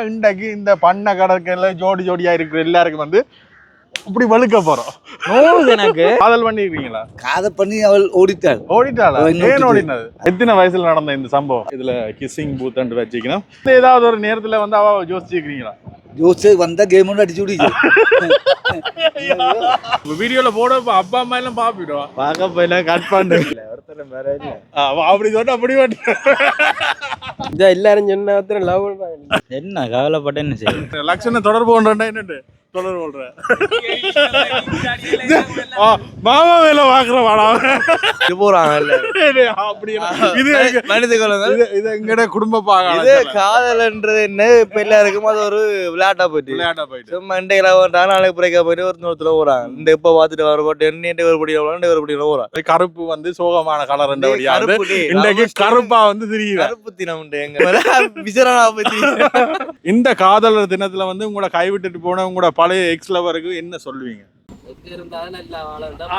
இன்றைக்கு இந்த பண்ண கடற்கரையில் ஜோடி ஜோடியா இருக்கிற எல்லாருக்கும் வந்து இப்படி வெளுக்க போறோம். நோவுது எனக்கு. காதல் பண்ணிருக்கீங்களா? காதை பண்ணி அவள் ஓடிட்டாளா. இன்னும் ஏன் ஓடினது? எத்தனை வயசுல நடந்த இந்த சம்பவம்? இதுல கிஸ்ஸிங் பூத் வச்சுக்கணும். ஏதாவது ஒரு நேரத்துல வந்து அவ யோசிச்சுக்கிறீங்களா ஜோசு வந்தா கேம் ஒன்று அடிச்சு விடிச்சு வீடியோல போட அப்பா அம்மா எல்லாம் பாப்பிடுவா? பார்க்க போயில கட் பண்ணு. ஒருத்தர் வேற இல்ல. அப்படி சொன்னா அப்படி இதா எல்லாரும் சொன்ன ஒருத்தர் லவ் என்ன கவலைப்பட்ட என்ன செய்ய? லட்சண தொடர்பு கொண்டா கொள்ற ஆ, மாமா வேலை பாக்குற வாடா இது போறாங்கல்ல அப்படி. இது மனித குலங்கள் இது எங்கட குடும்ப பாகம் இது காதல்ன்றது என்ன? இப்ப எல்லாருக்கும் அது ஒரு விளையாட்டா போயிட்டு. விளையாட்டா போயிட்டு. லவ் பண்றாங்க நாளைக்கு பிரேக்கப் போயிட்டு ஒரு ஒருத்தர் போறாங்க இந்த இப்ப பாத்துட்டு வர போட்டு என்ன ஒரு படி எவ்வளோ ஒரு படி போறாங்க அது கருப்பு வந்து சோகமான கலர் கருப்பு டேய், இன்றைக்கு. கருப்பா வந்து தெரியுது. கருப்பு தினம் உண்டு எங்க விசரணா பத்தி இந்த காதலர் தினத்துல வந்து உங்களை கைவிட்டுட்டு போன உங்களோட பழைய எக்ஸ் லவருக்கு என்ன சொல்லுவீங்க?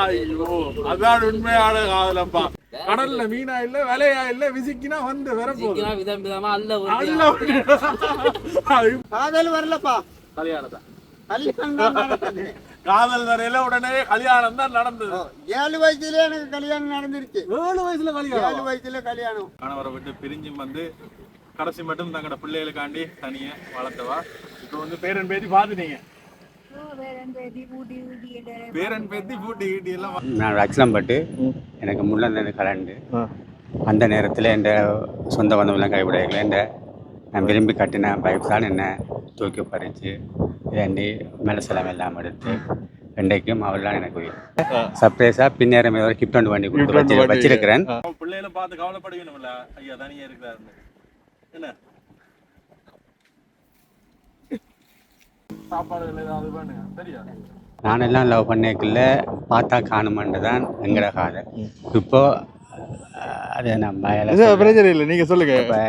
ஐயோ அதான் உண்மையான காதலப்பா. கடல்ல மீனா இல்ல விலையா இல்ல விசிக்கினா வந்து வர போகுது விதம் விதமா அல்ல காதல் வரலப்பா. கல்யாணம் தான். காதல் வரையில உடனே கல்யாணம் தான் நடந்தது. ஏழு வயசுல எனக்கு கல்யாணம் நடந்துருச்சு ஏழு வயசுல ஏழு கல்யாணம் வயசுல கல்யாணம். கணவரை விட்டு பிரிஞ்சும் வந்து கடைசி மட்டும் தங்களோட பிள்ளைகளுக்காண்டி தனியா வளர்த்தவா. இப்போ வந்து பேரன் பேத்தி பாத்துட்டீங்க பேரன் பேத்தி பூட்டி கீட்டி எல்லாம் நான் எனக்கு முள்ளந்தது கலண்டு. அந்த நேரத்தில் என் சொந்த பந்தமெல்லாம் கைவிடைகளை என் நான் விரும்பி கட்டின பைக் தான் என்னை தூக்கி பறித்து ரெண்டி மெலசலம் எல்லாம் எடுத்து ரெண்டைக்கும் அவள்லாம் எனக்கு சர்ப்ரைஸாக பின்னேறம் ஏதோ கிஃப்ட் ஒன்று வண்டி கொடுத்து வச்சு வச்சிருக்கிறேன். பிள்ளைகளை பார்த்து கவலைப்படுவீங்கல்ல ஐயா தனியா இருக்கிறாருன்னு. என்ன? சாப்பாடுகள் ஏதாவது வேணுங்க? சரியா? நானெல்லாம் லவ் பண்ணிக்கல. பார்த்தா காணுமன்று தான் எங்கட காதை இப்போ அது நம்ம பிரச்சனை இல்லை நீங்க சொல்லுங்க. இப்போ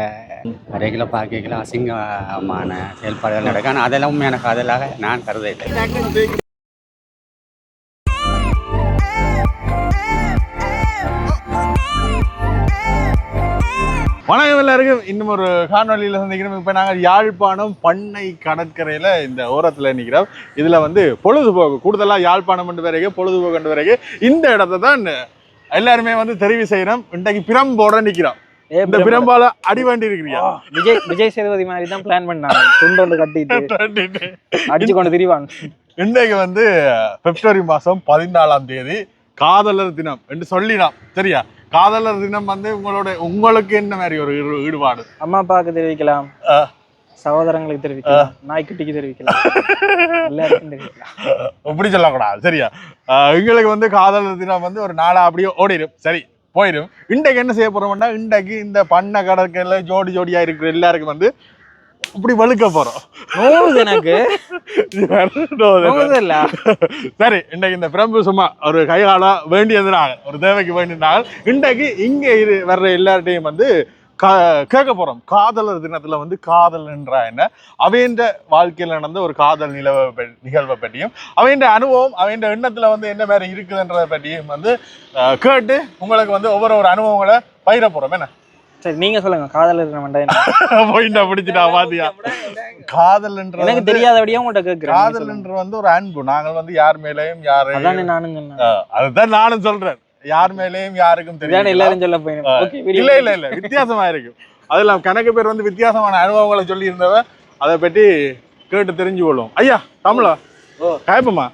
வரைகளை பார்க்கல அசிங்கமான செயல்பாடுகள் நடக்கும் ஆனால் அதெல்லாம் உண்மையான காதலாக நான் கருதவில்லை. வணக்கம் எல்லாருக்கும். இன்னும் ஒரு காணொலியில் சந்திக்கிறோம். இப்போ நாங்கள் யாழ்ப்பாணம் பண்ணை கடற்கரையில் இந்த ஓரத்தில் நிற்கிறோம் இதில் வந்து பொழுதுபோக்கு கூடுதலாக யாழ்ப்பாணம் கொண்டு வரைக்கும் பொழுதுபோக்கு கொண்டு வரைக்கும் இந்த இடத்த தான் எல்லாருமே வந்து தெரிவு செய்கிறோம் இன்றைக்கு பிரம்போட நிற்கிறோம் இந்த பிரம்பால அடி வண்டி இருக்கிறியா விஜய் விஜய் சேதுபதி மாதிரி தான் பிளான் பண்ணாங்க. துண்டொண்டு கட்டிட்டு அடிச்சு கொண்டு திரிவான் இன்றைக்கு வந்து பிப்ரவரி மாதம் பதினாலாம் தேதி காதலர் தினம் என்று சொல்லினாம் சரியா? காதலர் தினம் வந்து உங்களோட உங்களுக்கு என்ன மாதிரி ஒரு ஈடு- ஈடுபாடு? அம்மா அப்பாவுக்கு தெரிவிக்கலாம். சகோதரங்களுக்கு தெரிவிக்கலாம். நாய்க்குட்டிக்கு தெரிவிக்கலாம். இப்படி சொல்லக்கூடாது சரியா? எங்களுக்கு வந்து காதலர் தினம் வந்து ஒரு நாளா அப்படியே ஓடிடும் சரி போயிடும் இன்றைக்கு என்ன செய்ய போறோம்னா இன்றைக்கு இந்த பண்ண கடற்கரையில ஜோடி ஜோடியா இருக்கிற எல்லாருக்கும் வந்து இப்படி வெளுக்க போறோம். நோவுது எனக்கு. இல்ல. சரி இன்றைக்கு இந்த பிரம்பு சும்மா ஒரு கையாளா வேண்டியதுனால ஒரு தேவைக்கு வேண்டியதுனால இன்றைக்கு இங்க இது வர்ற எல்லார்ட்டையும் வந்து கேட்க போறோம். காதலர் தினத்துல வந்து காதல் என்றா என்ன? அவைன்ற வாழ்க்கையில நடந்த ஒரு காதல் நிலவ நிகழ்வை பற்றியும் அவைன்ற அனுபவம் அவைன்ற எண்ணத்துல வந்து என்ன மாதிரி இருக்குதுன்றதை பற்றியும் வந்து கேட்டு உங்களுக்கு வந்து ஒவ்வொரு ஒரு அனுபவங்களை பயிர போறோம். என்ன? சரி நீங்க சொல்லுங்க காதலர் வேண்டாம் என்ன? போயிட்டா பிடிச்சிட்டா பாத்தியா? காதல் என்ற எனக்கு தெரியாதபடியா உங்கள்கிட்ட கேட்கிறேன் வந்து ஒரு அன்பு. நாங்கள் வந்து யார் மேலேயும் அதானே நானும் சொன்னேன். அதுதான் நானும் சொல்றேன். யார் மேலேயும் யாருக்கும் தெரியும் எல்லாரும் சொல்ல இல்ல இல்ல இல்ல வித்தியாசமா இருக்கும் அதெல்லாம் கணக்கு பேர் வந்து வித்தியாசமான அனுபவங்களை சொல்லி இருந்தவ அதை பற்றி கேட்டு தெரிஞ்சு கொள்வோம் ஐயா தமிழா கேப்பமா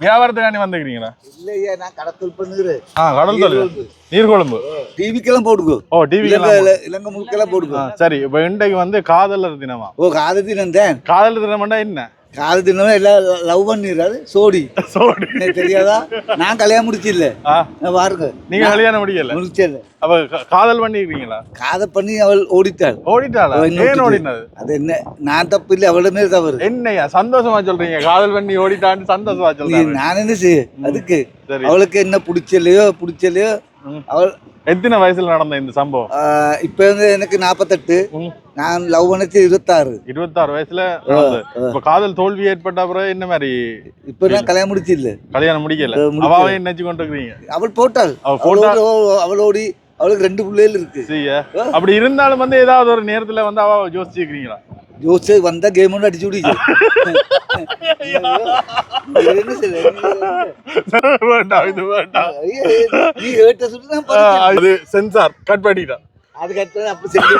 வியாபாரத்துக்காண்டி வந்துக்கிறீங்களா இல்லையா நான் கடத்தல் பண்ணுகிறேன் ஆ கடல் தொழில். நீர்கொழும்பு. டிவிக்கெல்லாம் போடுக்கோ ஓ டிவி இலங்கை முழுக்கெல்லாம் போடுக்கோ சரி இப்போ இன்றைக்கு வந்து காதலர் தினமா? ஓ காத தினம் தான். காதலர் தினம்னா என்ன? காத தினம் எல்லாம் லவ் பண்ணிடுறாரு. சோடி. சோடி. தெரியாதா? நான் கல்யாணம் நான் பாருங்க. நீங்க கல்யாணம் முடியல முடிச்சல அப்ப காதல் பண்ணிருக்கீங்களா? காதை பண்ணி அவள் ஓடிட்டாளா. இன்னும் ஏன். ஓடினது? அது என்ன? நான் தப்பு இல்லை அவளோட மேல தவறு. என்னையா? சந்தோஷமா சொல்றீங்க. காதல் பண்ணி ஓடிட்டான்னு சந்தோஷமா சொல்றாங்க நான் என்ன செய்ய? அதுக்கு அவளுக்கு என்ன பிடிச்சலையோ பிடிச்சலையோ ம். அவள் எத்தனை வயசுல நடந்த இந்த சம்பவம்? இப்ப வந்து எனக்கு நாற்பத்தெட்டு ம். நான் லவ் பண்ணது இருபத்தாறு. இருபத்தாறு வயசுல. இப்ப காதல் தோல்வி ஏற்பட்ட பிறகு என்ன மாதிரி இப்ப நான் கல்யாணம் முடிச்சில்ல. கல்யாணம் முடிக்கல. அவாவே நினைச்சு கொண்டு இருக்கிறீங்க அவள் போட்டாள். அவ போட்டா அவளோட அவளுக்கு ரெண்டு பிள்ளைகள் இருக்கு. அப்படி இருந்தாலும் வந்து ஏதாவது ஒரு நேரத்துல வந்து அவ யோசிச்சுக்கிறீங்களா ஜோஸ் வந்தா கேம் விடுச்சு என்ன சொல்ல? வேண்டாம் இது வேண்டாம் நீ சொல்லி நான். அது சென்சார் கட் பண்ணிட்டேன் அதுக்கு அடுத்தது அப்ப செஞ்சு.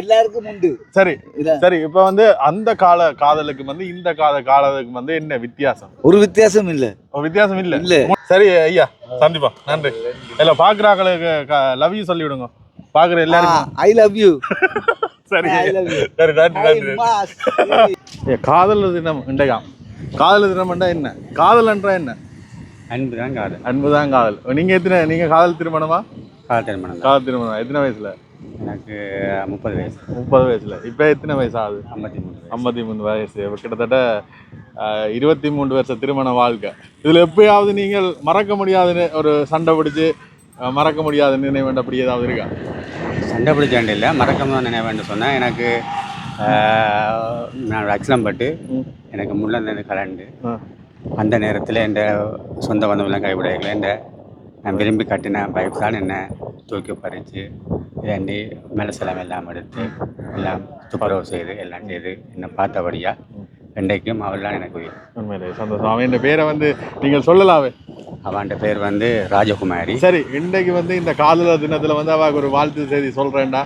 எல்லாருக்கும் உண்டு சரி இதா. சரி இப்ப வந்து அந்த கால காதலுக்கு வந்து இந்த கால காதலுக்கு வந்து என்ன வித்தியாசம் ஒரு வித்தியாசம் இல்ல ஒரு வித்தியாசம் இல்ல இல்ல. சரி ஐயா சந்திப்பா நன்றி இல்ல பாக்குறாங்களுக்கு லவ் யூ சொல்லி விடுங்க பாக்குற எல்லாருக்கும் ஐ லவ் யூ சரி. சரி நன்றி நன்றி ஏ, காதலர் தினம் இன்றையாம் காதலர் தினம் என்றா என்ன? காதல் என்றா என்ன? அன்பு தான் காதல். அன்புதான் காதல். நீங்க எத்தனை நீங்க காதல் திருமணமா? காதல் திருமணம் தான் காதல் திருமணம். எத்தனை வயசுல? எனக்கு முப்பது வயசு. முப்பது வயசுல. இப்ப எத்தனை வயசு ஆகுது? ஐம்பத்தி மூணு வயசு. ஐம்பத்தி மூணு வயசு. இப்ப கிட்டத்தட்ட இருபத்தி மூணு வருஷ திருமண வாழ்க்கை. இதுல எப்பயாவது நீங்கள் மறக்க முடியாத ஒரு சண்டை பிடிச்சு மறக்க முடியாத நினைவு அப்படி ஏதாவது இருக்கா? சண்டை பிடிச்ச வேண்டிய இல்லை மறக்காம நினைவேன்னு சொன்னால் எனக்கு நான் ஆக்சிடென்ட் பட்டு ம். எனக்கு முள்ளந்தது கலண்டு. அந்த நேரத்தில் என் சொந்த பந்தமெல்லாம் கைவிடைகளை என் நான் விரும்பி கட்டின தான் என்னை தூக்கி பறித்து இதாண்டி மேலே செலவு எல்லாம் எடுத்து எல்லாம் துப்புரவு செய்து எல்லாம் செய்து என்னை பார்த்தபடியாக இன்றைக்கும் அவள் தான் எனக்கு உயிர். உண்மையிலே சந்தோஷம். அவன் பேரை வந்து நீங்கள் சொல்லலாவே அவன்கிட்ட பேர் வந்து ராஜகுமாரி. சரி இன்றைக்கு வந்து இந்த காதலர் தினத்துல வந்து அவக்கு ஒரு வாழ்த்து செய்தி சொல்றேன்டா.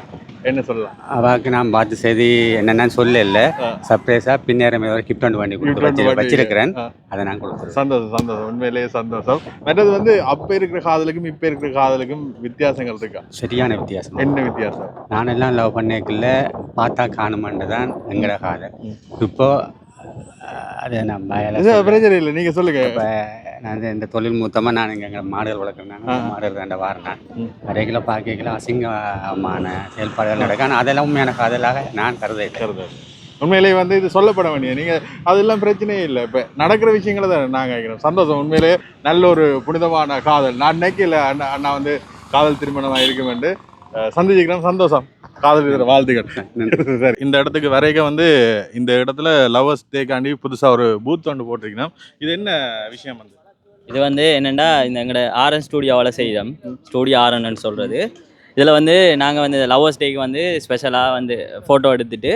என்ன சொல்லலாம்? அவாக்கு நான் பார்த்து செய்தி என்னென்னு சொல்லல. சர்ப்ரைஸாக பின்னேறம் ஏதோ கிஃப்ட் ஒன்று வண்டி கொடுத்து வச்சு வச்சிருக்கிறேன். அதை நான் கொடுத்துருவேன் சந்தோஷம் சந்தோஷம். உண்மையிலேயே சந்தோஷம். மற்றது வந்து அப்ப இருக்கிற காதலுக்கும் இப்ப இருக்கிற காதலுக்கும் வித்தியாசங்கள் இருக்கா? சரியான வித்தியாசம். என்ன வித்தியாசம்? நான் எல்லாம் லவ் பண்ணிக்கல பார்த்தா காணுமன்று தான் எங்கட காதல். இப்போ அது இது பிரச்சனை இல்லை. நீங்க சொல்லுங்க. இப்போ நான் இந்த- தொழில் மூத்தமாக நான் இங்கே எங்கள் மாடுகள் வளர்க்குறேன். மாடுகள் ரெண்ட வாரினேன் வரைகளை பார்க்கல அசிங்கமான செயல்பாடுகள் நடக்கும் ஆனால் அதெல்லாம் உண்மையான காதலாக நான் கருத. உண்மையிலேயே வந்து இது சொல்லப்பட வேண்டிய நீங்க அதெல்லாம் பிரச்சனையே இல்லை. இப்ப நடக்கிற விஷயங்களை தான் நாங்க கேட்கிறோம் சந்தோஷம். உண்மையிலேயே நல்ல ஒரு புனிதமான காதல். நான் நினைக்கல அண்ணா அண்ணா வந்து காதல் திருமணமா இருக்கும் என்று அஹ், சந்திச்சுக்கிறேன். சந்தோஷம். காதல் வாழ்த்துக்கள். சரி. இந்த இடத்துக்கு வரைக்கும் வந்து இந்த இடத்துல லவர்ஸ் டேக்காண்டி புதுசா ஒரு பூத் ஒன்று போட்டிருக்கணும் இது என்ன விஷயம் வந்து? இது வந்து என்னென்னா இந்த எங்களோட ஆர்என் ஸ்டூடியோவில் செய்தோம். ஸ்டூடியோ ஆர்என்னு சொல்கிறது இதில் வந்து நாங்கள் வந்து லவ்வர்ஸ் டேக்கு வந்து ஸ்பெஷலாக வந்து ஃபோட்டோ எடுத்துட்டு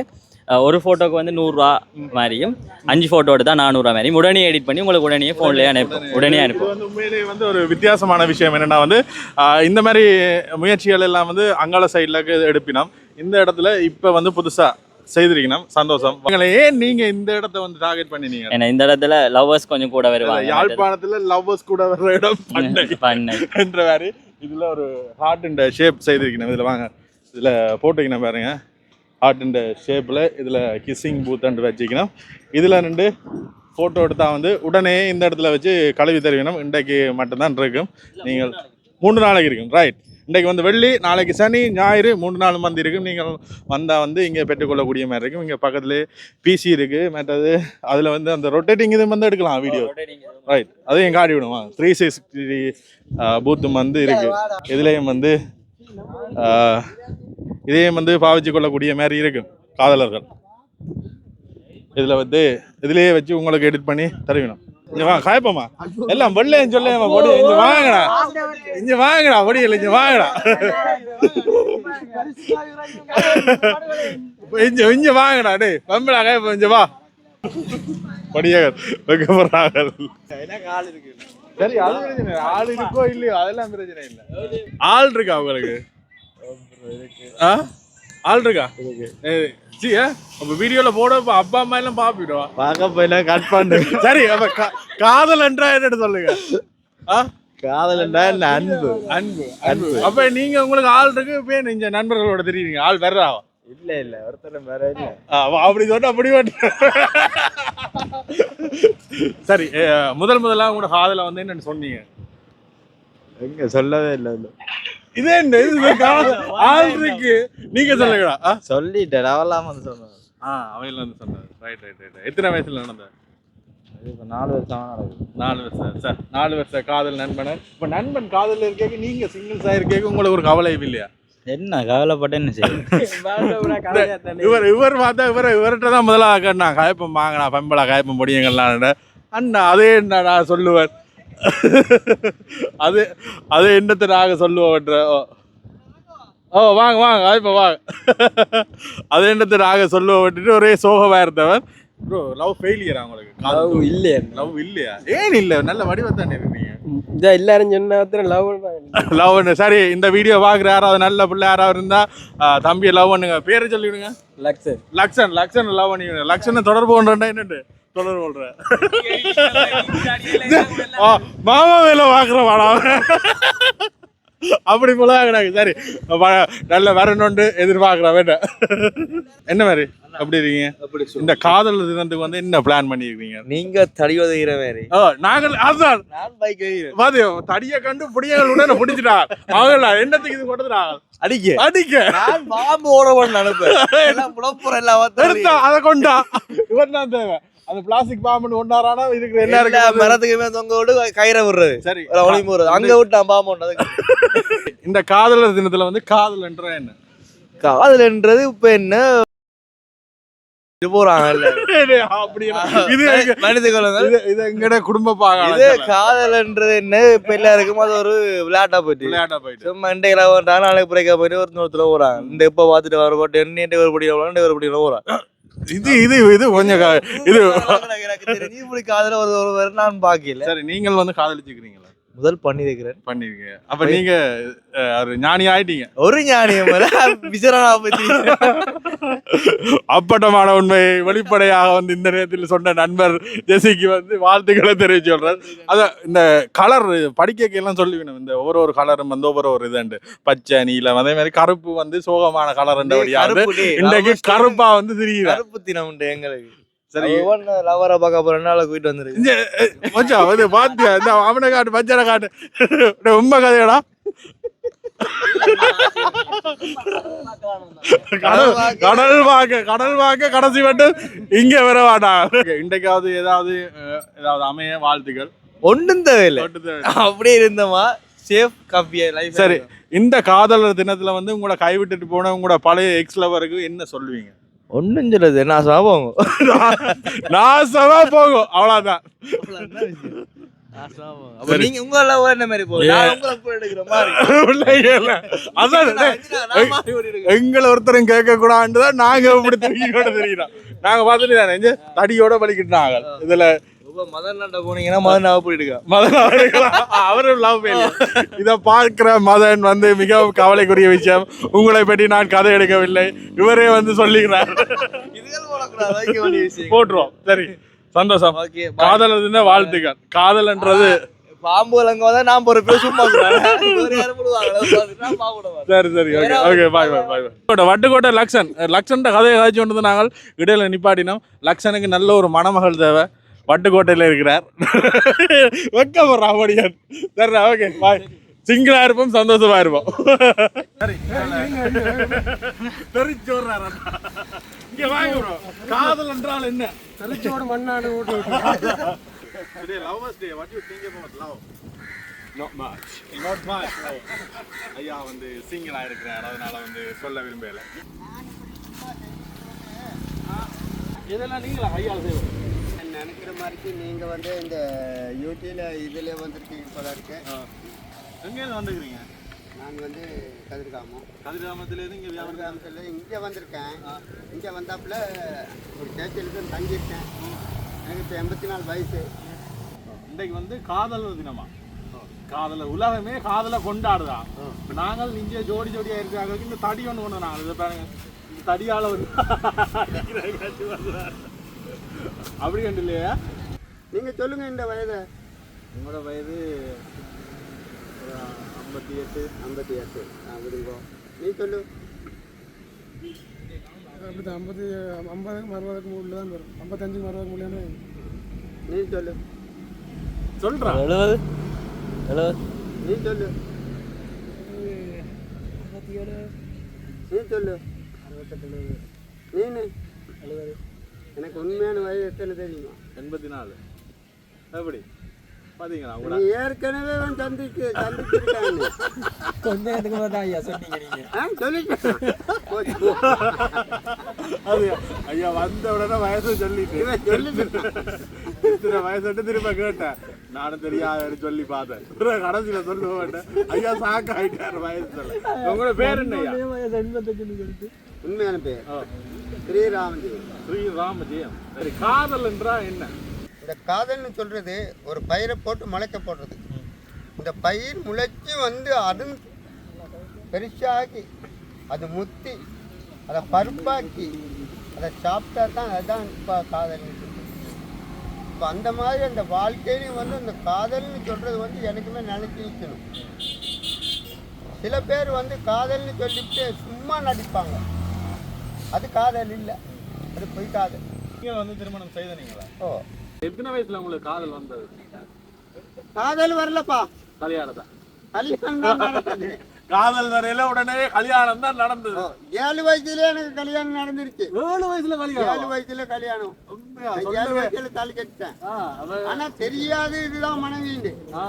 ஒரு ஃபோட்டோக்கு வந்து நூறுரூவா மாதிரியும் அஞ்சு ஃபோட்டோ எடுத்தால் நானூறுரூவா மாதிரியும் உடனே எடிட் பண்ணி உங்களுக்கு உடனே ஃபோன்லேயே அனுப்போம் உடனே அனுப்பும் வந்து வந்து ஒரு வித்தியாசமான விஷயம் என்னன்னா வந்து இந்த மாதிரி முயற்சிகள் எல்லாம் வந்து அங்காள சைடில் எடுப்பினோம். இந்த இடத்துல இப்போ வந்து புதுசா செய்திருக்கணும் சந்தோஷம். உங்களை ஏன் நீங்க இந்த இடத்த வந்து டார்கெட் பண்ணினீங்க? ஏன்னா இந்த இடத்துல லவ்வர்ஸ் கொஞ்சம் கூட வருவாங்க. யாழ்ப்பாணத்துல லவ்வர்ஸ் கூட வர்ற இடம் பண்ணை. பண்ணை. என்ற மாதிரி இதுல ஒரு ஹார்ட் அண்ட் ஷேப் செய்திருக்கணும் இதுல வாங்க. இதுல போட்டுக்கணும் பாருங்க. ஹார்ட் அண்ட் ஷேப்ல இதுல கிஸ்ஸிங் பூத் அண்ட் வச்சுக்கணும் இதுல நின்று ஃபோட்டோ எடுத்தா வந்து உடனே இந்த இடத்துல வச்சு கழுவி தருவினோம் இன்றைக்கு மட்டும்தான் இருக்கும். நீங்கள் மூன்று நாளைக்கு. இருக்கும். ரைட் இன்றைக்கு வந்து வெள்ளி நாளைக்கு சனி ஞாயிறு மூன்று நாள் வந்து இருக்கும் நீங்கள் வந்தால் வந்து இங்கே பெற்றுக்கொள்ளக்கூடிய மாதிரி இருக்கும். இங்கே பக்கத்துலேயே பிசி இருக்குது மற்றது அதில் வந்து அந்த ரொட்டேட்டிங் இது வந்து எடுக்கலாம் வீடியோ ரைட் அதையும் காட்டி விடுமா? த்ரீ சிக்ஸ்டி பூத்தும் வந்து இருக்கு. இதுலேயும் வந்து இதையும் வந்து பாவிச்சு கொள்ளக்கூடிய மாதிரி இருக்கும் காதலர்கள். இதில் வந்து இதுலேயே வச்சு உங்களுக்கு எடிட் பண்ணி தருவினோம். இங்கே காயப்போமா எல்லாம் வெள்ளையும் சொல்லேம்மா பொடி இங்கே வாங்கடா. இங்கே வாங்கடா பொடி இல்லை இங்கே வாங்கடா. இங்கே இங்கே வாங்கடா டேய். பம்படா காயப்போ இங்கே வா. படியாக வைக்க போறாங்க சரி அது பிரச்சனை. ஆள் இருக்கோ இல்லையோ அதெல்லாம் பிரச்சனை இல்லை. ஆள் இருக்கா உங்களுக்கு? ஆ? ஆள் இருக்கா? ஏய், சி ஆ? அப்ப வீடியோல போட அப்பா அம்மா எல்லாம் பாப்பிடுவா? பார்க்க போயில கட் பண்ணு. சரி அப்ப காதல் என்றா என்னன்னு சொல்லுங்க? ஆ? காதலண்டா என்ன? அன்பு. அன்பு அன்பு. அப்ப நீங்க உங்களுக்கு ஆள் இருக்கு இப்ப நீங்க நண்பர்களோட தெரியுங்க ஆள் வர்றா? இல்ல இல்ல ஒருத்தர் வேற இல்ல. அப்படி சொன்னா அப்படி சரி முதல் முதலா உங்களோட காதல வந்து என்னன்னு சொன்னீங்க? எங்க சொல்லவே இல்ல. இது என்ன இது காதல் ஆள் இருக்கு நீங்க சொல்லுங்கடா? சொல்லிட்டேன். அவெல்லாம் வந்து சொன்னேன். ஆ அவையில வந்து சொன்னது ரைட் ரைட் ரைட் எத்தனை வயசுல நடந்தது? இப்போ நாலு வருஷம் நடக்குது. நாலு வருஷம். சார் நாலு வருஷம் காதல் நண்பன்? இப்ப நண்பன் காதல் இருக்கேங்க நீங்க சிங்கிள்ஸ் ஆயிருக்கேங்க உங்களுக்கு ஒரு கவலை இல்லையா? என்ன கவலைப்பட்டு என்ன செய்யும் இவர் இவர் பார்த்தா இவர் இவர்கிட்ட தான் முதலாக கேட்டா காயப்பம் வாங்கினா பம்பளா காயப்பம் முடியுங்கள்லாம் அண்ணா அதே என்ன நான் சொல்லுவேன் அது அது என்னத்தை நாங்கள் சொல்லுவோன்ற ஓ. வாங்க வாங்க இப்போ வாங்க. அது என்னத்தை நாங்கள் சொல்ல விட்டுட்டு ஒரே சோகமாக இருந்தவன். ப்ரோ லவ் ஃபெயிலியரா உங்களுக்கு? இல்லையா. லவ் இல்லையா? ஏன் இல்லை? நல்ல வடிவத்தானே இருக்கீங்க இந்த எல்லாரும் சொன்ன லவ் லவ் பண்ணு சரி இந்த வீடியோ பார்க்குற யாராவது நல்ல பிள்ளை யாராவது இருந்தா ஆ, தம்பியை லவ் பண்ணுங்க பேரை சொல்லிவிடுங்க. லக்ஸர். லக்ஷன் லக்ஷன் லவ் பண்ணிவிடுங்க லக்ஷனை தொடர்பு கொண்டா என்னட்டு தொடர்பு கொள்றேன் ஆ, மாமா வேலை பார்க்குற வாடா அப்படி போல சரி நல்ல வரணுண்டு எதிர்பார்க்குறேன் வேண்டாம் என்ன? மாதிரி? அப்படி இருக்கீங்க? அப்படி இந்த காதல் தினத்துக்கு வந்து என்ன பிளான் பண்ணியிருக்கீங்க நீங்க தடி உதவிற மாதிரி. ஓ நாங்கள் அதுதான். நான் பைக் தடிய கண்டு புடியங்கள் உடனே பிடிச்சிட்டா. அவங்கள என்னத்துக்கு இது கொடுத்துட்டாங்க அடிக்க. அடிக்க. நான் பாம்பு ஓட பண்ண அனுப்பேன் எல்லாம் புலப்புற எல்லாம் அதை கொண்டா. இவன் தான் தேவை. அந்த பிளாஸ்டிக் பாம்பு கொண்டாரானா இதுக்கு எல்லா எல்லாருக்கும் மரத்துக்குமே தொங்க விட்டு கயிறை விடுறது. சரி. ஒளி போடுறது அங்க விட்டு நான் பாம்பு அதுக்கு. இந்த காதலர் தினத்துல வந்து காதல் என்ற என்ன? காதல்ன்றது இப்ப என்ன? காதல்ன்றது என்ன? இப்ப எல்லாருக்கும் அது ஒரு விளையாட்டா போயிட்டு. விளையாட்டா போயிட்டு. சும்மா வந்துட்டாங்க நாளைக்கு பிரேக்கப் போயிட்டு ஒரு நூத்துல போறாங்க இந்த இப்ப பாத்துட்டு வர போட்டு என்ன ஒரு படி ஒரு படி போறாங்க இது இது இது கொஞ்சம் இது எனக்கு தெரிஞ்சு இப்படி காதல ஒரு ஒருவர் நான் பாக்கல. சரி நீங்கள் வந்து காதலிச்சுக்கிறீங்களா? முதல் பண்ணி வைக்கிறேன் பண்ணிருக்கீங்க அப்ப நீங்க ஒரு ஞானி ஆயிட்டீங்க. ஒரு ஞானியம் விசரணா பத்தி அப்பட்டமான உண்மையை வெளிப்படையாக வந்து இந்த நேரத்தில் சொன்ன நண்பர் ஜெசிக்கு வந்து வாழ்த்துக்களை தெரிவிச்சு சொல்றார் அத இந்த கலர் படிக்க எல்லாம் சொல்லி வேணும் இந்த ஒரு ஒரு கலரும் வந்து ஒவ்வொரு ஒரு இதுண்டு. பச்சை நீலம் அதே மாதிரி கருப்பு வந்து சோகமான கலர் இன்றைக்கு. கருப்பா வந்து தெரியுது கருப்பு தினம் உண்டு எங்களுக்கு. சரி. லவரை பார்க்க போற நாளை போயிட்டு வந்துருக்கு மச்சான் இது பாத்தியா? இந்த அவனை காட்டு மச்சானை காட்டு. உண்மை கதையடா. கடல் கடல் வாக்க கடல் வாக்க கடைசி மட்டும் இங்க வர வேண்டாம் இன்றைக்காவது ஏதாவது ஏதாவது அமைய வாழ்த்துக்கள். ஒண்ணும் தேவையில்லை. அப்படியே இருந்தோமா? சேஃப் காப்பியா லைஃப் சரி இந்த காதலர் தினத்துல வந்து உங்களை கைவிட்டுட்டு போன உங்களோட பழைய எக்ஸ் லவருக்கு என்ன சொல்லுவீங்க? ஒண்ணும் சொல்லுது நான் நாசமா போகும் அவ்வளவுதான். அப்ப நீங்க உங்க லவ் என்ன மாதிரி நான் உங்களை நான். எங்களை ஒருத்தரும் கேட்க கூடாதுதான் நாங்க இப்படி தெரியுறோம் நாங்க பார்த்துட்டு தானே தடியோட பலிக்கிட்டாங்க இதுல இப்ப மதன் போனீங்கன்னா மதன் அவர்கள் அவரும் லவ் இதை பார்க்கிற மதன் வந்து மிகவும் கவலைக்குரிய விஷயம். உங்களை பற்றி நான் கதை எடுக்கவில்லை. இவரே வந்து சொல்லுகிறார் விஷயம். போட்டுருவோம். சரி. சந்தோஷம். காதல் வாழ்த்துக்கள். காதல்ன்றது பாம்பு வந்தா நான் போற பேர் சும்மா. சரி சரி. Okay okay bye bye bye bye Vaddukoddai Lakshan. Lakshan கதையை காய்ச்சி கொண்டு நாங்கள் இடையில நிப்பாட்டினோம். லக்ஷனுக்கு நல்ல ஒரு மணமகள் தேவை. வட்டுக்கோட்டையில் இருக்கிறார். வெக்கப்படுறா அப்படியான் சரி ஓகே பாய் சிங்கிளா இருப்போம் சந்தோஷமா இருப்போம். சரி தெரிச்சு வர்றாரு இங்க வாங்க bro. காதல் என்றால் என்ன? தெரிச்சோட மண்ணாடு ஓட்டு Today, Lovers Day, what do you think about love? Not much. Not much. ஐயா வந்து சிங்கிளா இருக்கிறார். அதனால வந்து சொல்ல விரும்பல. இதெல்லாம் நீங்களா ஐயா செய்வோம் நினைக்கிற மாதிரிக்கு நீங்க வந்து இந்த யூடியூப்ல இதுல வந்திருக்கீங்க போல இருக்கு. எங்கேருந்து வந்துக்கிறீங்க நான் வந்து கதிர்காமம். கதிராமத்திலேருந்து இங்கே கதிர்காமத்தில் இங்கே வந்திருக்கேன். இங்கே வந்தாப்புல ஒரு தான் தங்கியிருக்கேன். எனக்கு இப்போ எண்பத்தி நாலு வயசு. இன்றைக்கு வந்து காதலர் தினமா? காதல உலகமே காதலை கொண்டாடுதா? நாங்கள் இங்கே ஜோடி ஜோடியா இருக்கிறாங்க இந்த தடி ஒன்று கொண்டு நாங்கள் இதை பாருங்க. தடியால வந்து. அப்படி கண்டு இல்லையா? நீங்கள் சொல்லுங்கள் இந்த வயதை. உங்களோட வயது ஐம்பத்தி எட்டு. ஐம்பத்தி எட்டு. ஆ விடுங்கோ நீ சொல்லு. அப்படி ஐம்பது ஐம்பதுக்கு அறுபதுக்கு உள்ள தான் வரும். ஐம்பத்தஞ்சுக்கு அறுபதுக்கு உள்ள நீ சொல்லு. சொல்றான் எழுபது எழுபது நீ சொல்லு. நீ சொல்லு. நீனு. எனக்கு உண்மையான வயது எத்தனை தெரியுமா? எண்பத்தி நாலு எப்படி? பாத்தீங்களா? நீ உங்களோட ஏற்கனவே அவன் சந்திச்சு சந்திச்சிருக்காங்க கொஞ்ச நேரத்துக்கு ஐயா சொன்னீங்க நீங்க. ஆ சொல்லிட்டேன். அது ஐயா வந்த உடனே வயசு சொல்லிட்டு. இவன் சொல்லிட்டு. இத்தனை வயசு விட்டு திரும்ப கேட்டேன். நானும் தெரியாத சொல்லி பார்த்தேன். கடைசியில சொல்ல மாட்டேன் ஐயா சாக்க ஆயிட்டாரு வயசுல உங்களோட பேர் என்ன ஐயா? உண்மையான பேர். ஸ்ரீராமஜி ஸ்ரீராமஜெயம். சரி காதல் என்றால் என்ன? இந்த காதல்னு சொல்கிறது ஒரு பயிரை போட்டு முளைக்க போடுறது. இந்த பயிர் முளைச்சி வந்து அது பெருசாகி அது முத்தி அதை பருப்பாக்கி அதை சாப்பிட்டா தான் அதுதான் இப்போ காதல்னு சொல்றது. இப்போ அந்த மாதிரி அந்த வாழ்க்கையிலையும் வந்து அந்த காதல்னு சொல்கிறது வந்து எனக்குமே நினச்சி நிற்கணும் சில பேர் வந்து காதல்னு சொல்லிட்டு சும்மா நடிப்பாங்க. அது காதல் இல்லை. அது பொய் காதல் நீங்க வந்து திருமணம் செய்த நீங்களா? ஓ. எத்தனை வயசுல உங்களுக்கு காதல் வந்தது? காதல் வரலப்பா. கல்யாணம் கல்யாணம் தான் நடந்தது. காதல் வரையில உடனே கல்யாணம் தான் நடந்தது. ஏழு வயசுல எனக்கு கல்யாணம் நடந்துருச்சு. ஏழு வயசுல ஏழு கல்யாணம் வயசுல கல்யாணம். ஏழு வயசுல தாலி கட்டிட்டேன். ஆனா தெரியாது இதுதான் மனைவிண்டு ஆ.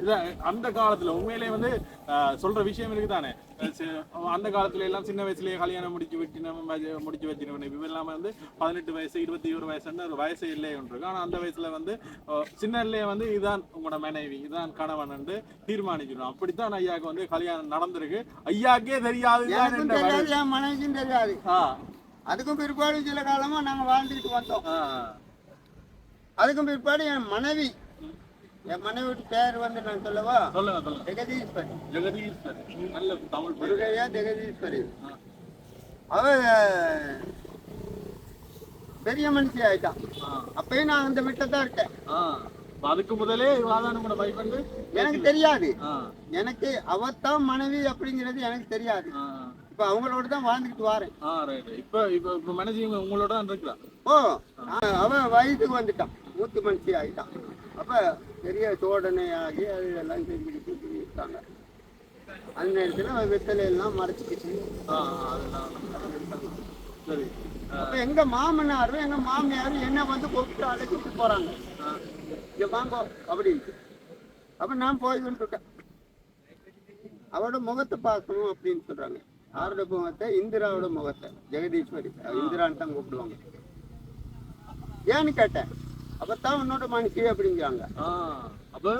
இல்ல, அந்த காலத்துல உண்மையிலே வந்து சொல்ற விஷயம் இருக்குதானே? அந்த காலத்துல எல்லாம் சின்ன வயசுலயே கல்யாணம் முடிச்சு விட்டினோம் வ- முடிச்சு வச்சிருக்கோம் இப்ப எல்லாம் வந்து பதினெட்டு வயசு இருபத்தி ஒரு வயசுன்னு ஒரு வயசு இல்லையே இருக்கு ஆனா அந்த வயசுல வந்து அஹ், சின்னதுலயே வந்து இதுதான் உங்களோட மனைவி இதுதான் கணவன் என்று தீர்மானிக்கணும் அப்படித்தான் ஐயாக்கு வந்து கல்யாணம் நடந்திருக்கு. ஐயாக்கே தெரியாது மனைவிக்கும் தெரியாது. அதுக்கும் பிற்பாடு சில காலமா நாங்க வாழ்ந்துக்கிட்டு வந்தோம். அதுக்கும் பிற்பாடு என் மனைவி என் மனைவி பேர் வந்து நான் சொல்லவா? சொல்லுங்க சொல்லுங்க. ஜெகதீஸ்வரி. ஜெகதீஸ்வர். நல்ல தமிழ். முருகையா ஜெகதீஸ்வரி. அவ பெரிய மனுஷி ஆயிட்டான். அப்பயும் நான் அந்த விட்ட தான் இருக்கேன் அதுக்கு முதலே வாதான கூட வந்து எனக்கு தெரியாது. எனக்கு அவத்தான் மனைவி அப்படிங்கிறது எனக்கு தெரியாது. இப்ப அவங்களோட தான் வாழ்ந்துக்கிட்டு வரேன். இப்ப இப்ப இவங்க உங்களோட இருக்கிறா? ஓ அவன் வயதுக்கு வந்துட்டான். மூத்து மனுஷி ஆயிட்டான். அப்ப பெரிய சோதனை ஆகி அது எல்லாம் செஞ்சுக்கிட்டு இருக்காங்க. அந்த நேரத்துல வெத்தலை எல்லாம் மறைச்சிக்கிட்டு ஆ, ஆ, அதுதான். சரி. அப்ப எங்க மாமனாரும் எங்க மாமியாரும் என்ன வந்து கூப்பிட்டு அழைச்சிட்டு போறாங்க. இங்க வாங்க அப்படின்ட்டு அப்ப நான் போய்கிட்டு இருக்கேன் அவரோட முகத்தை பார்க்கணும் அப்படின்னு சொல்றாங்க. யாரோட முகத்தை இந்திராவோட முகத்தை. ஜெகதீஸ்வரி இந்திரான்னு தான் கூப்பிடுவாங்க. ஏன்னு கேட்டேன். அப்பதான் உன்னோட மனுஷி அப்படிங்கிறாங்க. அப்ப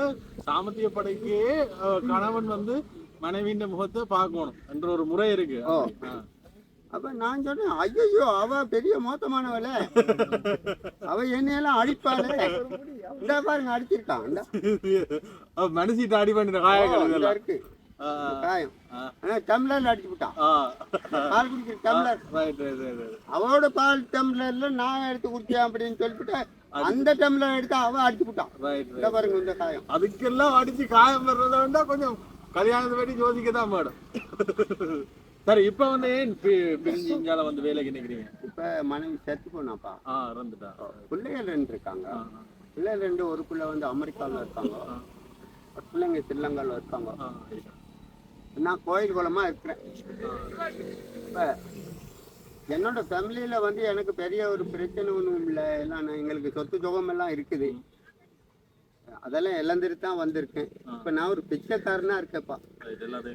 சாமத்திய படைக்கு கணவன் வந்து மனைவியின் முகத்தை பார்க்கணும் என்ற ஒரு முறை இருக்கு. அப்ப நான் சொன்னேன் ஐயோ அவ பெரிய மோசமானவள. அவ என்னையெல்லாம் அடிப்பாளே. இந்த பாருங்க அடிச்சிருக்கான். மனுஷிட்ட அடி பண்ணின காயங்கள் இருக்கு. காயம். டம்ளர்ல அடிச்சு விட்டான். பால் குடிக்கிற டம்ளர். அவளோட பால் டம்ளர்ல நான் எடுத்து குடிச்சேன் அப்படின்னு சொல்லிட்டு அந்த டம்ளர் எடுத்து அவ அடிச்சு விட்டான் பாருங்க இந்த காயம். அதுக்கெல்லாம் அடிச்சு காயம் வர்றத வேண்டா கொஞ்சம் கல்யாணத்தை பற்றி யோசிக்க தான் மேடம். சரி இப்ப வந்து ஏன் பிரிஞ்சு வந்து வேலைக்கு நிக்கிறீங்க? இப்ப மனைவி செத்து போனாப்பா. ஆ இறந்துட்டா. பிள்ளைகள் ரெண்டு இருக்காங்க. பிள்ளைகள் ரெண்டு ஒரு பிள்ளை வந்து அமெரிக்காவில் இருக்காங்க. ஒரு பிள்ளைங்க ஸ்ரீலங்காவில் இருக்காங்க. நான் கோயில் குளமா இருக்கிறேன். இப்ப என்னோட ஃபேமிலியில வந்து எனக்கு பெரிய ஒரு பிரச்சனை ஒன்றும் இல்லை. எல்லாம் எங்களுக்கு சொத்து சுகம் எல்லாம் இருக்குது. அதெல்லாம் இழந்துட்டு தான் வந்திருக்கேன். இப்ப நான் ஒரு பிச்சைக்காரனா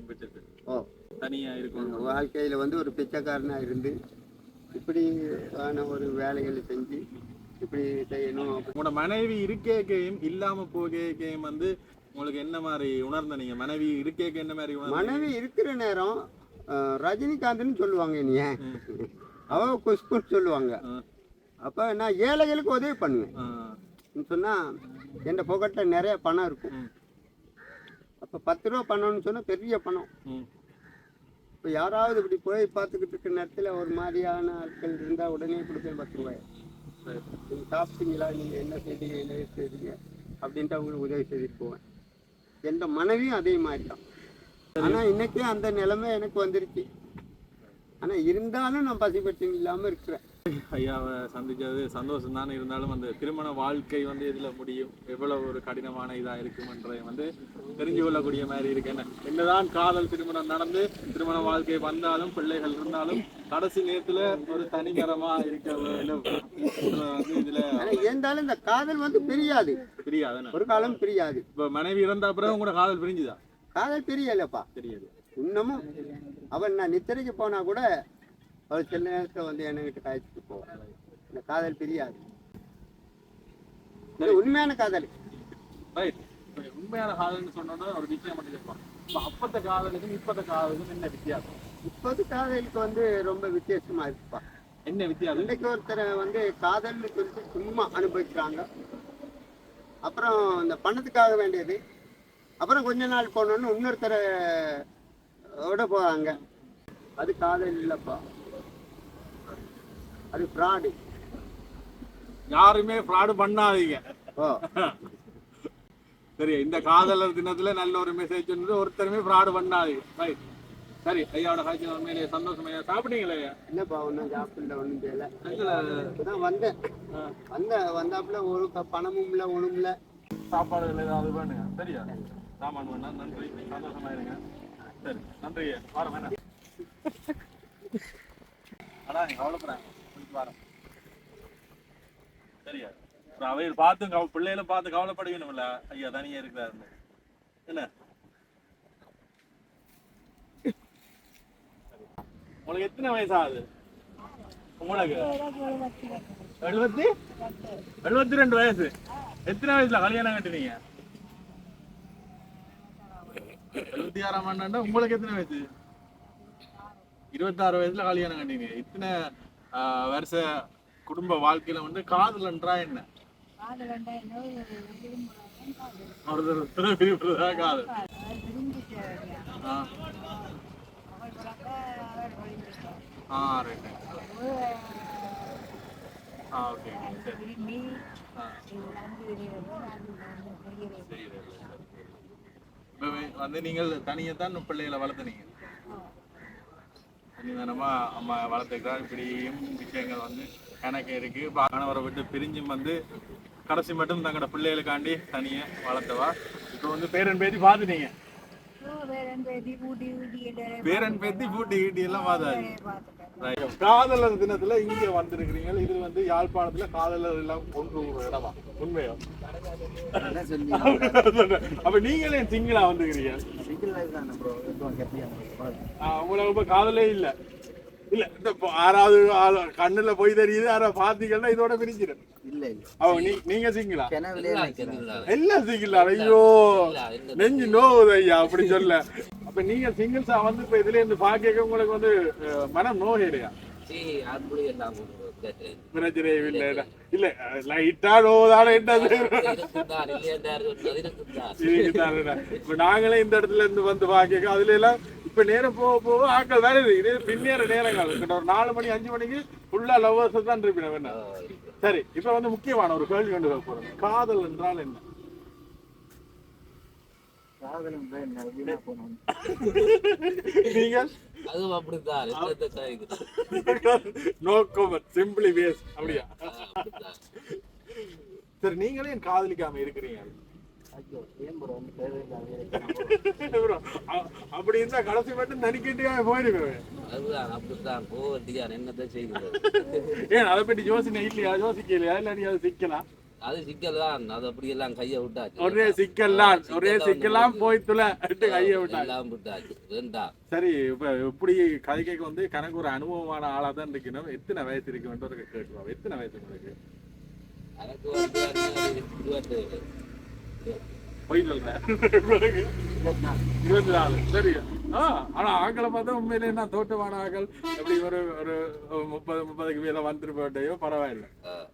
விட்டுட்டு ஓ. தனியா இருக்கணும். வாழ்க்கையில வந்து ஒரு பிச்சைக்காரனா இருந்து இப்படி ஒரு வேலைகளை செஞ்சு இப்படி செய்யணும். உங்களோட மனைவி இருக்கேக்கையும் இல்லாம போகேக்கையும் வந்து உங்களுக்கு என்ன மாதிரி உணர்ந்த நீங்க மனைவி இருக்கேக்க என்ன மாதிரி மனைவி இருக்கிற நேரம் ரஜினிகாந்த்னு சொல்லுவாங்க நீ அவ குஷ்புன்னு சொல்லுவாங்க. அப்ப நான் ஏழைகளுக்கு உதவி பண்ணுவேன். ன்னு சொன்னா என் புகட்ட நிறைய பணம் இருக்கும். அப்ப பத்து ரூபா பணம்னு சொன்னா பெரிய பணம். இப்ப யாராவது இப்படி போய் பார்த்துக்கிட்டு இருக்க நேரத்துல ஒரு மாதிரியான ஆட்கள் இருந்தா உடனே கொடுப்பேன் பத்து ரூபாய் நீங்க சாப்பிட்டீங்களா? நீங்க என்ன செய்தீங்க? என்ன செய்தீங்க? அப்படின்ட்டு அவங்களுக்கு உதவி செய்துட்டு போவேன். எந்த மனைவியும் அதே மாதிரி தான் ஆனா இன்னைக்கு அந்த நிலைமை எனக்கு வந்துருச்சு. ஆனா இருந்தாலும் நான் பசி பட்டினி இல்லாம இருக்கிறேன். ஐயாவை சந்திச்சது சந்தோஷம் தானே இருந்தாலும் அந்த திருமண வாழ்க்கை வந்து இதுல முடியும்? எவ்வளவு ஒரு கடினமான இதா இருக்கும்ன்றதை வந்து தெரிஞ்சு கொள்ளக்கூடிய மாதிரி இருக்கு. என்ன? என்னதான் காதல் திருமணம் நடந்து திருமண வாழ்க்கை வந்தாலும் பிள்ளைகள் இருந்தாலும் கடைசி நேரத்துல ஒரு தனிகரமா இருக்க வந்து இதுல இருந்தாலும் இந்த காதல் வந்து பிரியாது. தெரியாது ஒரு காலம் பிரியாது. இப்ப மனைவி இறந்த அப்புறம் உங்களோட காதல் பிரிஞ்சுதா? காதல் பிரியலப்பா. தெரியாது. இன்னமும் அவன் நான் நித்திரைக்கு போனா கூட அவள் சில நேரத்தில் வந்து என்கிட்ட காய்ச்சிட்டு போவான் இந்த காதல் பிரியாது. உண்மையான காதல். உண்மையான காதல்னு சொன்னோன்னா ஒரு இருப்பான் இப்போ அப்பத்த காதலுக்கும் இப்பத்த காதலுக்கும் என்ன வித்தியாசம்? இப்போது காதலுக்கு வந்து ரொம்ப வித்தியாசமா இருக்குப்பா. என்ன வித்தியாசம்? இன்னைக்கு ஒருத்தரை வந்து காதல்னு சொல்லிட்டு சும்மா அனுபவிக்கிறாங்க. அப்புறம் இந்த பணத்துக்காக வேண்டியது அப்புறம் கொஞ்ச நாள் போனோன்னு இன்னொருத்தரை விட போறாங்க அது காதல் இல்லப்பா. அது ஃப்ராடு யாருமே ஃப்ராடு பண்ணாதீங்க. ஓ. சரி இந்த காதலர் தினத்துல நல்ல ஒரு மெசேஜ் ஒருத்தருமே ஃப்ராடு பண்ணாதீங்க. ரைட் சரி ஐயாவோட காய்ச்சல் உண்மையிலேயே சந்தோஷம் ஐயா. சாப்பிட்டீங்களே ஐயா? என்னப்பா ஒன்றும் சாப்பிடல ஒன்றும் செய்யல. இப்பதான் வந்தேன். வந்த வந்தாப்புல ஒரு பணமும் இல்லை ஒன்றும் இல்லை. சாப்பாடுகள் ஏதாவது வேணுங்க. சரியா? சாமான் வேணா நன்றி. சந்தோஷமா இருங்க. சரி நன்றி. ஐயா வாரம் வேணா அடா நீங்க கவலைப்படுறாங்க வாரம். சரியா? அப்புறம் அவையில் பார்த்து கவ பிள்ளைகளை பார்த்து கவலைப்படுவீங்கல்ல ஐயா தனியா இருக்கிறாருன்னு. என்ன? உங்களுக்கு எத்தனை வயசு ஆகுது உங்களுக்கு? எழுபத்தி? எழுபத்தி ரெண்டு வயசு. எத்தனை வயசுல கல்யாணம் கட்டுனீங்க? எழுபத்தி ஆறாம் ஆண்டாண்டா? உங்களுக்கு எத்தனை வயசு? இருபத்தாறு வயசுல கல்யாணம் கட்டினீங்க. இத்தனை வருஷ குடும்ப வாழ்க்கையில வந்து காதலன்றா என்ன? ஒருத்தர் விரும்புறதா காதல். ஆ. ஆ ரைட் ஆ ஓகே சரி ஆ சரி, சரி, சரி. இப்ப வந்து நீங்கள் தனியாக தான் பிள்ளைகளை வளர்த்துனீங்க. தனித்தனமா அம்மா வளர்த்துக்கிறா இப்படியும் விஷயங்கள் வந்து கணக்கு இருக்கு. இப்ப கணவரை விட்டு பிரிஞ்சும் வந்து கடைசி மட்டும் தங்களோட பிள்ளைகளுக்காண்டி தனியா வளர்த்தவா? இப்போ வந்து பேரன் பேத்தி பார்த்துட்டீங்க பேரன் பேத்தி பூட்டி கீட்டி எல்லாம் பார்த்தாச்சு. காதலர் தினத்துல இங்க வந்திருக்கிறீங்க. இது வந்து யாழ்ப்பாணத்துல காதலர் எல்லாம் கொண்டு ஒரு இடமா? உண்மையோ? அப்ப நீங்களே சிங்கிளா வந்துக்கிறீங்க உங்களுக்கு இப்ப காதலே இல்ல. இல்ல இந்த ஆளு- கண்ணுல போய் தெரியுது யாராவது பாத்தீங்கன்னா இதோட பிரிச்சிடும் இல்ல இல்ல. அவ நீ நீங்க சிங்கிளா? எல்லாம் சிங்கிள். ஐயோ நெஞ்சு நோவுது ஐயா அப்படி சொல்ல. அப்ப நீங்க சிங்கிள்ஸா வந்து இப்ப இதுல இருந்து பாக்க உங்களுக்கு வந்து மனம் நோகையா பிரச்சனை இல்ல இல்ல. லைட்டா நோவுதான என்ன இருக்குதானுடா. இப்ப நாங்களே இந்த இடத்துல இருந்து வந்து பாக்க அதுல எல்லாம் இப்ப நேரம் போக போக ஆட்கள் வேற இது பின்னேற நேரங்கள். கிட்ட ஒரு நாலு மணி அஞ்சு மணிக்கு ஃபுல்லா லவ்வர்ஸ் தான் இருப்பீங்க என்ன சரி இப்ப வந்து முக்கியமான ஒரு கேள்வி கொண்டு வர போறோம். காதல் என்றால் என்ன? சிம்பிளி வேஸ் அப்படியா? சரி நீங்களே காதலிக்காம இருக்கிறீங்க. அப்படி இருந்தா கடைசி மட்டும் தனிக்கிட்டே போயிருவேன் அதுதான் அப்படித்தான். போவட்டியா என்னத்தை செய்யுது? ஏன் அதை பற்றி யோசனை இல்லையா? யோசிக்கலையா? இல்ல நீ அதை சிக்கலாம் அது சிக்கல் தான் அது அப்படி எல்லாம் கையை விட்டாச்சு. ஒரே சிக்கலாம் ஒரே சிக்கலாம் போய் துளை. கையை எல்லாம் விட்டாச்சு. வேண்டாம். சரி இப்ப இப்படி கதை கேட்க வந்து கணக்கு ஒரு அனுபவமான ஆளா தான் இருக்கணும். எத்தனை வயசு இருக்குன்னு ஒரு கேட்டுருவோம் எத்தனை வயசு உங்களுக்கு? எனக்கு வந்து அது இருபத்தேழு. பொய் இருபத்தி நாலு. சரி. ஆ ஆக்களை பார்த்தா உண்மையிலே நான் தோட்டமான ஆக்கள் எப்படி ஒரு ஒரு முப்பது முப்பதுக்கு மேல வந்துட்டு போயிட்டையோ பரவாயில்ல.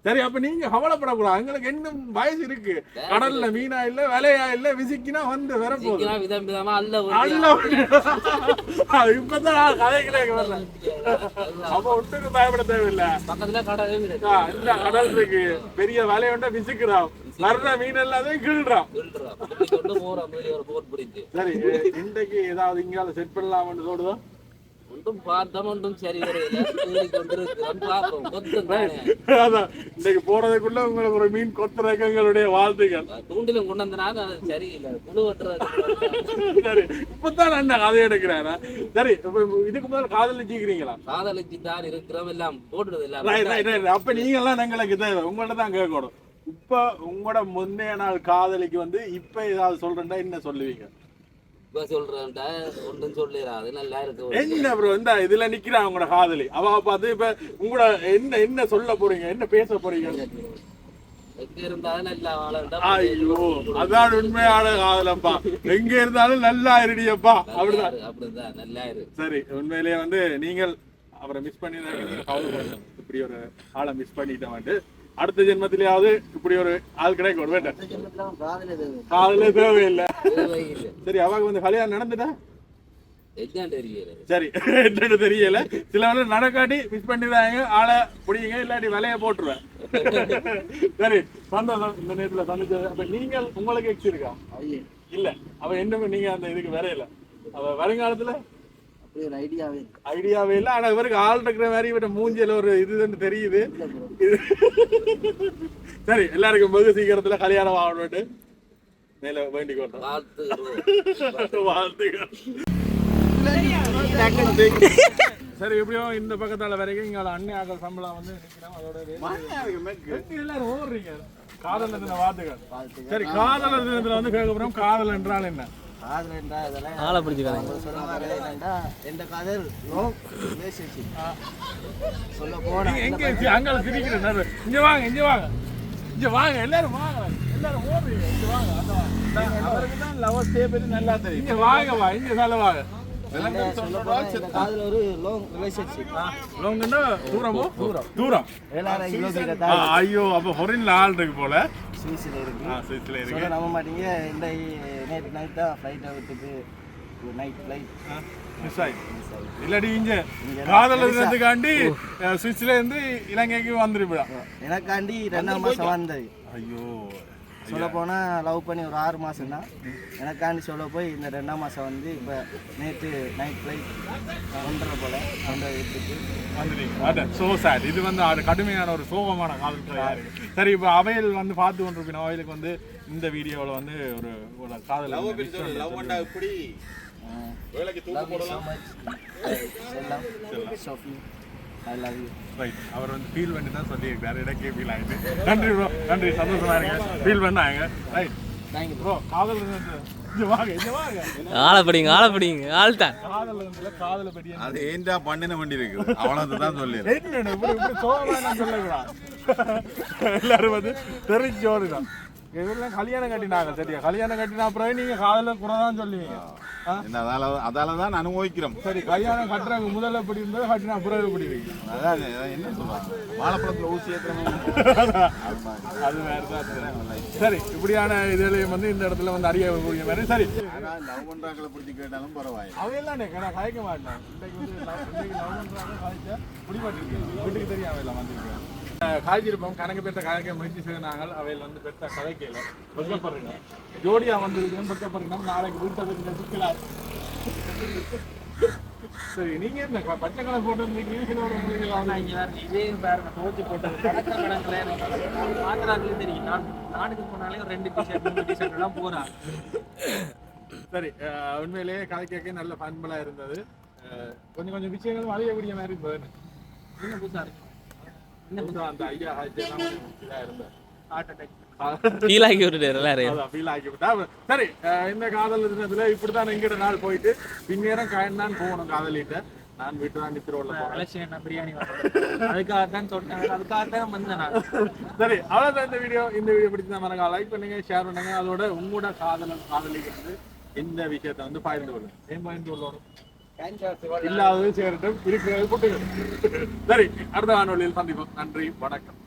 சரி அப்ப நீங்க கவலைப்படக்கூடாது. எங்களுக்கு இன்னும் வயசு இருக்கு. கடல்ல மீனா இல்ல விலையா இல்ல விசிக்கினா வந்து வர போகுது சிக்கலாம் விதம் விதமா அல்ல அல்ல இப்பதான் கதைக்கிறேன் வரல அப்ப ஒட்டுக்கு பயப்பட தேவையில்லை. பக்கத்துல கடை இருக்கு. ஆ, இந்த கடல் இருக்கு. பெரிய வலையோண்ட விசிக்கிறான் வர்ற மீன் எல்லாத்தையும் பிடிச்சு சரி இன்றைக்கு ஏதாவது இங்கால செட் பண்ணலாம்னு தோடுதோ ஒன்றும் பார்த்தோம் ஒன்றும் சரி இன்னைக்கு போறதுக்குள்ள உங்களுக்கு ஒரு மீன் கொத்துறதுக்கு எங்களுடைய வாழ்த்துக்கள் தூண்டிலும் கொண்டு வந்தனால அது சரியில்லை. புழு வெட்டுறது சரி இப்பதான் கதை எடுக்கிறேன் சரி இதுக்கு முதல்ல காதலிச்சிக்கிறீங்களா காதலிச்சு தான் இருக்கிறோம் எல்லாம். ரைட் அப்ப நீங்க எல்லாம் எங்களுக்கு தேவை. உங்கள்ட்ட தான் கேட்கணும். இப்ப உங்களோட முந்தைய நாள் காதலிக்கு வந்து இப்ப ஏதாவது சொல்றேன்டா என்ன சொல்லுவீங்க? இப்ப சொல்றேன்டா ஒன்றும் சொல்லிடாது நல்லா இருக்கு என்ன ப்ரோ இந்த இதுல நிக்கிறான் உங்களோட காதலி? அவ பார்த்து இப்ப உங்களோட என்ன என்ன சொல்ல போறீங்க? என்ன பேச போறீங்க? ஐயோ அதான் உண்மையான காதலப்பா. எங்க இருந்தாலும் நல்லா இருடியப்பா. அப்படிதான். அப்படிதான் நல்லா சரி உண்மையிலேயே வந்து நீங்கள் அவரை மிஸ் பண்ணி இப்படி ஒரு ஆளை மிஸ் பண்ணிட்டேன் அடுத்த ஜென்மத்திலேயாவது இப்படி ஒரு ஆள் கிடைக்க ஒரு வேண்டாம் காதல தேவையில்லை. சரி அவங்க வந்து கல்யாணம் நடந்துட்டா? சரி என்னன்னு தெரியல. சில வந்து நடக்காட்டி மிஸ் பண்ணிடுறாங்க ஆளை பிடிங்க இல்லாட்டி விலைய போட்டுருவேன். சரி சந்தோஷம். இந்த நேரத்துல சந்திச்சது. அப்ப நீங்கள் உங்களுக்கு எக்ஸ் இருக்கா? இல்ல. அவ என்ன நீங்க அந்த இதுக்கு வரையில. அவ வருங்காலத்துல ஐடியாவே ஐடியாவே இல்ல ஆனா இவருக்கு ஆள் இருக்கிற மாதிரி இவட்ட மூஞ்சில ஒரு இதுன்னு தெரியுது. இது- சரி எல்லாருக்கும் வெகு சீக்கிரத்துல கல்யாணம் ஆகணும்னு மேல வேண்டிக் கொள்றோம். வாழ்த்து வாழ்த்துக்கள். சரி எப்படியும் இந்த பக்கத்தால வரைக்கும் இங்க அண்ணன் சம்பளம் வந்து நிக்கிறோம் அதோட எல்லாரும் ஓடுறீங்க. காதல் தின வாழ்த்துக்கள். சரி காதலர் தினத்துல வந்து கேட்க போறோம். காதல் என்றால் என்ன? ஆளை என்னண்டா எந்த காதல் லாங் ரிலேஷன்ஷிப் சொல்ல போனா எங்க சி- அங்க சிரிக்கிற நேரு இங்க வாங்க இங்க வாங்க. இங்க வாங்க எல்லாரும் வாங்க எல்லாரும் ஓடுறீங்க இங்க வாங்க அவருக்கு தான் லவர் ஸ்டே பத்தி நல்லா தெரியும். இங்க வாங்க வா இங்க சால வாங்க. ஒரு லாங் ரிலேஷன்ஷிப் லோங்கன்னா தூரமோ? தூரம். தூரம். ஐயோ அப்ப ஹொரின்ல ஆள் இருக்கு போல. சுவிஸ்ல இருக்கு. ஆ சுவிஸ்ல இருக்கு. சொல்ல நம்ப மாட்டீங்க. இந்த நேற்று நைட் தான் ஃப்ளைட்டை விட்டுட்டு நைட் ஃப்ளைட் மிஸ் ஆயிடுச்சு இல்லாட்டி இங்க காதல் தினத்துக்காண்டி அஹ், சுவிஸ்ல இருந்து இலங்கைக்கு வந்துருப்பா எனக்காண்டி ரெண்டாம் மாசம் வந்தது. ஐயோ. சொல்ல போனா லவ் பண்ணி ஒரு ஆறு மாசம் தான். எனக்காண்டி சொல்ல போய் இந்த ரெண்டாம் மாசம் வந்து இப்போ நேற்று நைட் ஃப்ளைட் ஒன்றரை போல ஒன்றரை விட்டுட்டு வந்துட்டீங்க. அதான் சோ சேட் இது வந்து அது கடுமையான ஒரு சோகமான காதல் சரி இப்போ அவையில் வந்து பார்த்து கொண்டிருப்பின அவைகளுக்கு வந்து இந்த வீடியோவில் வந்து ஒரு ஒரு காதல் லவ் யூ ஸோ மச் செல்லம் Sophie I love you right அவர் வந்து ஃபீல் பண்ணி தான் சொல்லியிருக்காரு. எனக்கே ஃபீல் ஆயிடுச்சு நன்றி ப்ரோ நன்றி. சந்தோஷமா இருங்க. ஃபீல் பண்ணாங்க. ரைட் தேங்க்யூ ப்ரோ காதல் தினத்துல- இங்க வாங்க இங்க வாங்க. ஆளை பிடிங்க ஆளை பிடிங்க. ஆள் தான் காதல் தினத்துல காதலை பற்றி என்ன? அது ஏன்டா பண்ணின வண்டி இருக்குது? அவ்வளவுதான் சொல்லி எல்லாரும் வந்து தெரிஞ்சோடு தான் இவரெல்லாம் கல்யாணம் கட்டினாங்க சரியா? கல்யாணம் கட்டினா அப்புறம் நீங்க காதல குறை தான் சொல்லுவீங்க? அதால அதால தான் அனுபவிக்கிறோம். சரி கல்யாணம் கட்டுறாங்க முதல்ல எப்படி இருந்தது கட்டினா அப்புறம் எப்படி இருக்கீங்க அதான் என்ன சொல்றாங்க வாழைப்பழத்துல ஊசி அது வேற தான் சரி. சரி இப்படியான இதுலையும் வந்து இந்த இடத்துல வந்து அறியக்கூடிய மாதிரி. சரி. ஆனால் லவ் பண்றாங்களை பிடிச்சி கேட்டாலும் பரவாயில்லை. அவையெல்லாம் நான் கலைக்க மாட்டேன். இன்னைக்கு வந்து லவ் பண்றாங்க கலைச்சா முடிமாட்டிருக்கேன் வீட்டுக்கு தெரியாம இல்லை வந்திருக்கேன். காய்ச்சிருப்போம் கணக்கு பெற்ற கலைக்க முயற்சி செய்தாங்க அவையில் வந்து பெற்ற கலைக்கல வெக்கப்படுறீங்க ஜோடியா வந்திருக்கேன் வெக்கப்படுறீங்க நாளைக்கு வீட்டை பற்றி சிக்கலாம் சரி நீங்க என்ன பச்சை கலர் போட்டு இதே பாருங்க தோச்சு போட்டது. கணக்கு கணக்குல மாத்திராங்களே தெரியும். நான் நாடுக்கு போனாலே ஒரு ரெண்டு டிஷர்ட் மூணு டிஷர்ட் எல்லாம் போறான் சரி உண்மையிலேயே கதை கேட்க நல்ல பண்பலா இருந்தது. கொஞ்சம் கொஞ்சம் விஷயங்களும் அறியக்கூடிய மாதிரி இருந்தது. என்ன புதுசா இருக்கு? அந்த ஐயா இதா இருந்தார். சரி இந்த காதல் தினத்துல இப்படித்தான் எங்கிட்ட நாள் போயிட்டு பின்னேரம் காயன் தான் போகணும் காதலிட்ட. நான் வீட்டு தான் நித்திர உள்ள போறேன் பிரியாணி. அதுக்காக தான் சொன்னேன் அதுக்காக தான் வந்தேன் சரி அவ்வளவுதான் இந்த வீடியோ. இந்த வீடியோ பிடிச்சா மறக்காம லைக் பண்ணுங்க ஷேர் பண்ணுங்க. அதோட உங்களோட காதலன் காதலிக்கு வந்து இந்த விஷயத்தை வந்து பகிர்ந்து கொள்ளுங்க. ஏன் பகிர்ந்து கொள்ளணும் இல்லாதது சேரட்டும் இருக்கிறது போட்டுக்கணும் சரி அடுத்த வானொலியில் சந்திப்போம். நன்றி வணக்கம்.